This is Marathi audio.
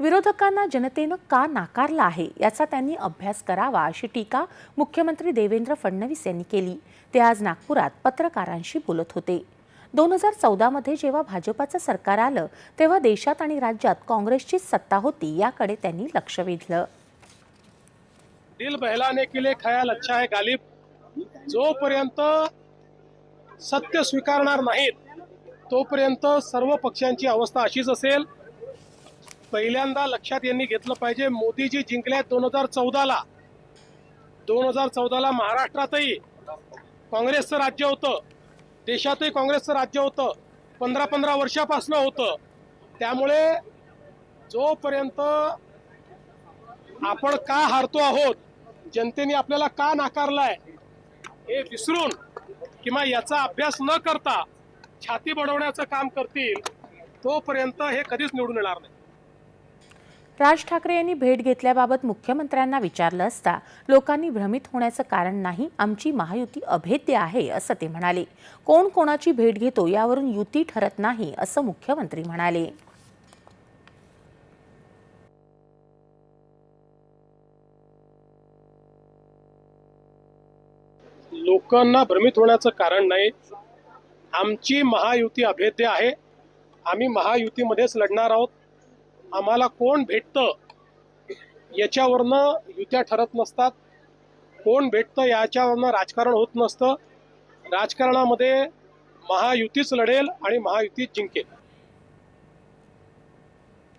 विरोधकांना जनतेनं का नाकारलं आहे याचा त्यांनी अभ्यास करावा अशी टीका मुख्यमंत्री देवेंद्र फडणवीस यांनी केली. ते आज नागपुरात पत्रकारांशी बोलत होते. दोन हजार चौदामध्ये जेव्हा भाजपाचं सरकार आलं तेव्हा देशात आणि राज्यात काँग्रेसचीच सत्ता होती याकडे त्यांनी लक्ष वेधलं. दिल बहलाने के लिए ख्याल अच्छा है गालिब. जोपर्यंत सत्य स्वीकारणार नाहीत तोपर्यंत सर्व पक्षांची अवस्था अशीच असेल पहिल्यांदा लक्षात यांनी घेतलं पाहिजे. मोदीजी जिंकल्या दोन हजार चौदाला. दोन हजार चौदाला महाराष्ट्रातही काँग्रेसचं राज्य होतं. देशातही काँग्रेसचं राज्य होतं. पंधरा पंधरा वर्षापासनं होतं. त्यामुळे जोपर्यंत आपण का हारतो आहोत जनतेने आपल्याला का नाकारलाय हे विसरून किंवा याचा अभ्यास न करता छाती बडवण्याचं काम करतील तोपर्यंत हे कधीच निवडून येणार नाही. राज ठाकरे यांनी भेट घेतल्याबाबत मुख्यमंत्र्यांना विचारलं असता लोकांनी भ्रमित होण्याचं कारण नाही आमची महायुती अभेद्य आहे असं ते म्हणाले. कोण कोणाची भेट घेतो यावरून युती ठरत नाही असं मुख्यमंत्री म्हणाले. लोकांना भ्रमित होण्याचं कारण नाही. आमची महायुती अभेद्य आहे. आम्ही महायुतीमध्येच लढणार आहोत. आम्हाला कोण भेटतं? याच्यावरनं युत्या ठरत नसतात. कोण भेटतं याच्यावरनं राजकारण होत नसतं. राजकारणामध्ये महायुतीच लढेल आणि महायुतीच जिंकेल.